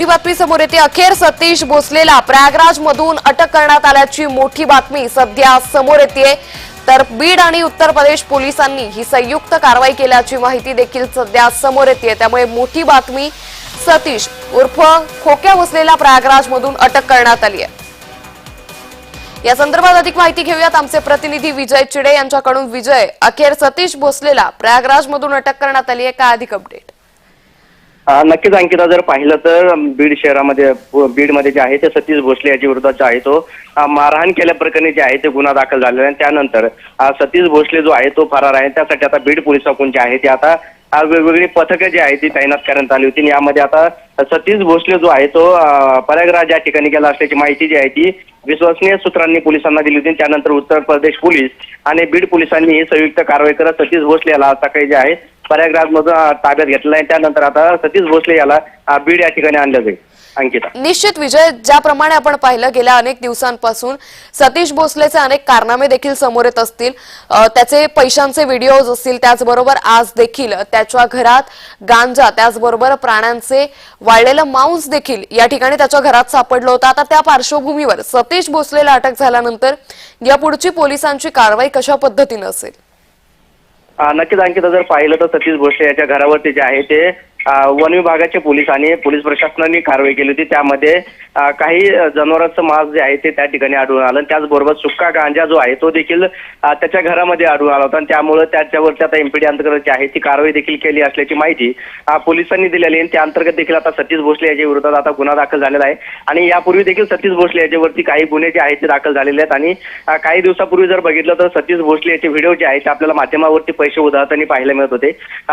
ही बातमी समोर येते. अखेर सतीश भोसलेला प्रयागराज मधून अटक करण्यात आल्याची मोठी बातमी सध्या समोर येते. तर बीड आणि उत्तर प्रदेश पोलिसांनी ही संयुक्त कारवाई केल्याची माहिती देखील सध्या समोर येते. त्यामुळे मोठी बातमी सतीश उर्फ खोक्या भोसलेला प्रयागराज मधून अटक करण्यात आली आहे. या संदर्भात अधिक माहिती घेऊयात. आमचे प्रतिनिधी विजय चिडे यांच्याकडून विजय. अखेर सतीश भोसलेला प्रयागराज मधून अटक करण्यात आली आहे. का अधिक अपडेट नक्कीच अंकिता जर पाहिलं तर बीड शहरामध्ये बीडमध्ये जे आहे ते सतीश भोसले याच्या विरोधात जो आहे तो मारहाण केल्याप्रकरणी जे आहे ते गुन्हा दाखल झालेला आहे. त्यानंतर सतीश भोसले जो आहे तो फरार आहे. त्यासाठी आता बीड पोलिसांकडून जे आहे ते आता वेगवेगळी पथकं जी आहे ती तैनात करण्यात आली होती. आणि यामध्ये आता सतीश भोसले जो आहे तो अ, प्रयागराज या ठिकाणी गेला असल्याची माहिती जी आहे ती विश्वसनीय सूत्रांनी पोलिसांना दिली होती. त्यानंतर उत्तर प्रदेश पोलीस आणि बीड पोलिसांनी ही संयुक्त कारवाई करत सतीश भोसले याला सकाळी जे आहे प्रयागराजमधून ताब्यात घेतलं आहे. त्यानंतर आता सतीश भोसले याला बीड या ठिकाणी आणलं जाईल. अंकिता. निश्चित विजय ज्याप्रमाणे आपण पाहिलं गेल्या अनेक दिवसांपासून सतीश भोसलेचे अनेक कारनामे देखील समोर येत असतील. त्याचे पैशांचे व्हिडिओज असतील त्याचबरोबर आज देखील त्याच्या घरात गांजा त्याचबरोबर प्राण्यांचे वाळलेलं मांस देखील या ठिकाणी त्याच्या घरात सापडलं होतं. आता त्या पार्श्वभूमीवर सतीश भोसलेला अटक झाल्यानंतर यापुढची पोलिसांची कारवाई कशा पद्धतीनं असेल? नक्कीच अंकिता जर पाहिलं तर सतीश भोसले याच्या घरावरती जे आहे ते वन विभागाचे पोलीस आणि पोलीस प्रशासनाने कारवाई केली होती. त्यामध्ये काही जनावरांचं मांस जे आहे ते त्या ठिकाणी आढळून आलं त्याचबरोबर सुक्का गांजा जो आहे तो देखील त्याच्या घरामध्ये आढळून आला होता आणि त्यामुळे त्याच्यावरती आता एमपीडी अंतर्गत जी आहे ती कारवाई देखील केली असल्याची माहिती पोलिसांनी दिलेली आहे. आणि त्या अंतर्गत देखील आता सतीश भोसले याच्या विरोधात आता गुन्हा दाखल झालेला आहे. आणि यापूर्वी देखील सतीश भोसले याच्यावरती काही गुन्हे जे आहेत ते दाखल झालेले आहेत. आणि काही दिवसापूर्वी जर बघितलं तर सतीश भोसले याचे व्हिडिओ जे आहेत ते आपल्याला माध्यमावरती पैसे उधळताना पाहायला मिळत होते.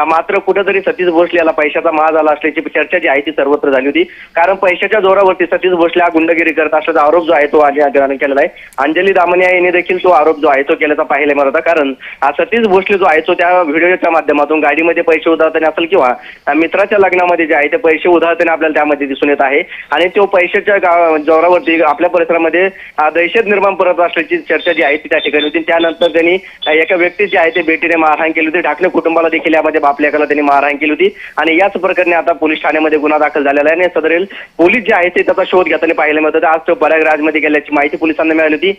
मात्र कुठेतरी सतीश भोसले याला पैसे पैशाचा माज आला असल्याची चर्चा जी आहे ती सर्वत्र झाली होती. कारण पैशाच्या जोरावरती सतीश भोसले हा गुंडगिरी करत असल्याचा आरोप जो आहे तो अजय या केलेला आहे. अंजली दामनिया यांनी देखील तो आरोप जो आहे तो केल्याचा पाहायला मला होता. कारण अ, सतीश भोसले जो आहे तो त्या व्हिडिओच्या माध्यमातून गाडीमध्ये पैसे उधळताना असेल किंवा मित्राच्या लग्नामध्ये जे आहे ते पैसे उधळताना आपल्याला त्यामध्ये दिसून येत आहे. आणि तो पैशाच्या जोरावरती आपल्या परिसरामध्ये दहशत निर्माण करत असल्याची चर्चा जी आहे ती त्या ठिकाणी होती. त्यानंतर त्यांनी एका व्यक्ती जे आहे ते बेटीने मारहाण केली होती. ढाकणे कुटुंबाला देखील यामध्ये बापल्याकाला त्यांनी मारहाण केली होती. आणि या याच प्रकरणी आता पोलीस ठाण्यामध्ये गुन्हा दाखल झालेला आहे आणि सदरील पोलीस जे आहे ते त्याचा शोध घेताना पाहायला मिळत आज तो प्रयागराजमध्ये गेल्याची माहिती पोलिसांना मिळाली होती.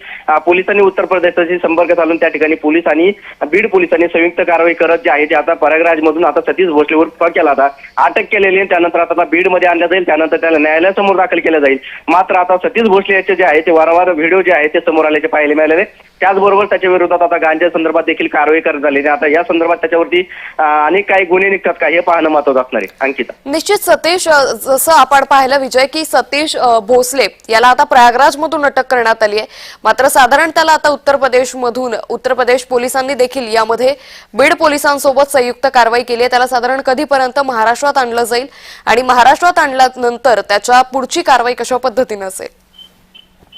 पोलिसांनी उत्तर प्रदेशाशी संपर्क साधून त्या ठिकाणी पोलीस आणि बीड पोलिसांनी संयुक्त कारवाई करत जे आहे ते आता प्रयागराजमधून आता सतीश भोसलेवर केला आता. अटक केलेली आहे त्यानंतर आता बीडमध्ये आणलं जाईल. त्यानंतर त्याला न्यायालयासमोर दाखल केलं जाईल. मात्र आता सतीश भोसले याचे जे आहे ते वारंवार व्हिडिओ जे आहे ते समोर आल्याचे पाहायला मिळालेले. त्याचबरोबर त्याच्या विरोधात आता गांजा संदर्भात देखील कारवाई करण्यात आली आता या संदर्भात त्याच्यावरती अनेक काही गुन्हे निघतात का हे पाहणं महत्वाचं असणार आहे. अंकिता. निश्चित सतीश जसं आपण पाहिलं विजय की सतीश भोसले याला आता प्रयागराज मधून अटक करण्यात आली आहे. मात्र साधारण त्याला आता उत्तर प्रदेश मधून उत्तर प्रदेश पोलिसांनी देखील यामध्ये बीड पोलिसांसोबत संयुक्त कारवाई केली आहे. त्याला साधारण कधीपर्यंत महाराष्ट्रात आणलं जाईल आणि महाराष्ट्रात आणल्यानंतर त्याच्या पुढची कारवाई कशा पद्धतीनं असेल?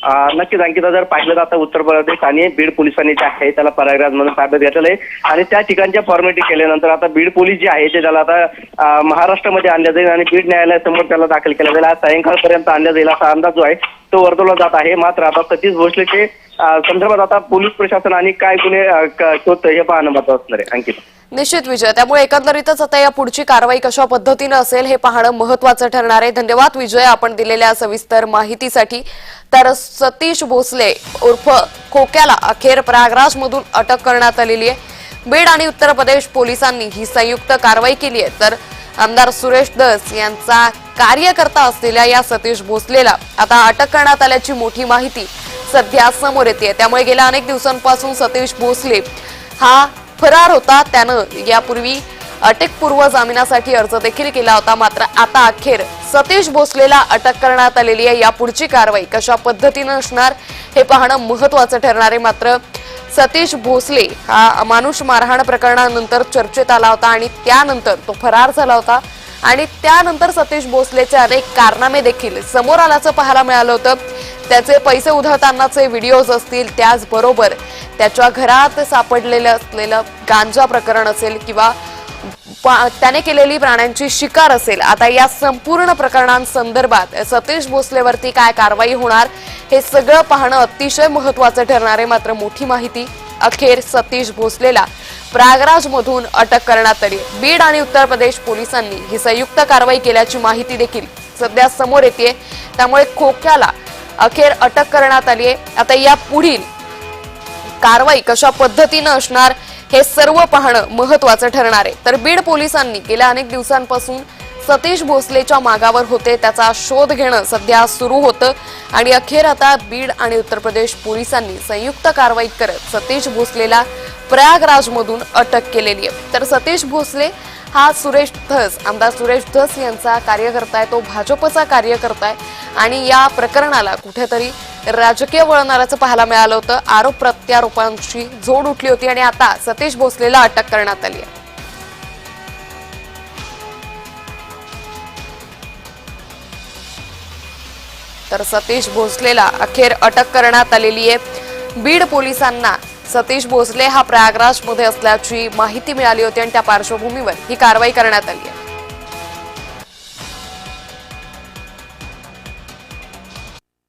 नक्कीच अंकिता जर पाहिलं तर आता उत्तर प्रदेश आणि बीड पोलिसांनी जे आहे त्याला प्रयागराज म्हणून ताब्यात घेतलेलं आहे. आणि त्या ठिकाणच्या फॉर्मॅलिटी केल्यानंतर आता बीड पोलीस जे आहे ते त्याला आता महाराष्ट्रामध्ये आणलं जाईल आणि बीड न्यायालयासमोर त्याला दाखल केलं जाईल. आज सायंकाळपर्यंत आणलं जाईल असा अंदाज जो आहे तो वर्तवला जात आहे. मात्र आता सतीश भोसलेचे संदर्भात आता पोलीस प्रशासन आणि काय गुन्हे शोधतं हे पाहणं महत्वाचं असणार आहे. अंकिता. निश्चित विजय. त्यामुळे एकंदरीतच आता या पुढची कारवाई कशा पद्धतीनं असेल हे पाहणं महत्वाचं ठरणार आहे. धन्यवाद विजय आपण दिलेल्या सविस्तर माहितीसाठी. तर सतीश भोसले उर्फ खोक्याला अखेर प्रयागराजमधून अटक करण्यात आलेली आहे. बीड आणि उत्तर प्रदेश पोलिसांनी ही संयुक्त कारवाई केली आहे. तर आमदार सुरेश दस यांचा कार्यकर्ता असलेल्या या सतीश भोसलेला आता अटक करण्यात आल्याची मोठी माहिती सध्या समोर येते. त्यामुळे गेल्या अनेक दिवसांपासून सतीश भोसले हा फरार होता. त्यानं यापूर्वी अटकपूर्व जामिनासाठी अर्ज देखील केला होता. मात्र आता अखेर सतीश भोसलेला अटक करण्यात आलेली आहे. या पुढची कारवाई कशा पद्धतीनं असणार हे पाहणं महत्वाचं ठरणार आहे. मात्र सतीश भोसले हा अमानुष मारहाण प्रकरणानंतर चर्चेत आला होता आणि त्यानंतर तो फरार झाला होता. आणि त्यानंतर सतीश भोसलेचे अनेक कारनामे देखील समोर आल्याचं पाहायला मिळालं होतं. त्याचे पैसे उधळतानाचे व्हिडिओज असतील त्याचबरोबर त्याच्या घरात सापडलेलं असलेलं गांजा प्रकरण असेल किंवा पा- त्याने केलेली प्राण्यांची शिकार असेल आता या संपूर्ण प्रकरणांसंदर्भात सतीश भोसलेवरती काय कारवाई होणार हे सगळं पाहणं अतिशय महत्वाचं ठरणार आहे. मात्र मोठी माहिती अखेर सतीश भोसलेला प्रयागराजमधून अटक करण्यात आली. बीड आणि उत्तर प्रदेश पोलिसांनी ही संयुक्त कारवाई केल्याची माहिती देखील सध्या समोर येते त्यामुळे खोक्याला अखेर अटक करण्यात आली आहे. आता या पुढील कारवाई कशा पद्धतीनं असणार हे सर्व पाहणं महत्वाचं ठरणार आहे. तर बीड पोलिसांनी गेल्या अनेक दिवसांपासून सतीश भोसलेच्या मागावर होते त्याचा शोध घेणं सध्या सुरू होतं. आणि अखेर आता बीड आणि उत्तर प्रदेश पोलिसांनी संयुक्त कारवाई करत सतीश भोसलेला प्रयागराजमधून अटक केलेली आहे. तर सतीश भोसले हा सुरेश धस आमदार सुरेश धस यांचा कार्यकर्ता आहे तो भाजपचा कार्यकर्ता आहे आणि या प्रकरणाला कुठेतरी राजकीय वळणाराचं पाहायला मिळालं होतं. आरोप प्रत्यारोपांची जोड उठली होती आणि आता सतीश भोसलेला अटक करण्यात आली आहे. तर सतीश भोसलेला अखेर अटक करण्यात आलेली आहे. बीड पोलिसांना सतीश भोसले हा प्रयागराजमध्ये असल्याची माहिती मिळाली होती आणि त्या पार्श्वभूमीवर ही कारवाई करण्यात आली आहे.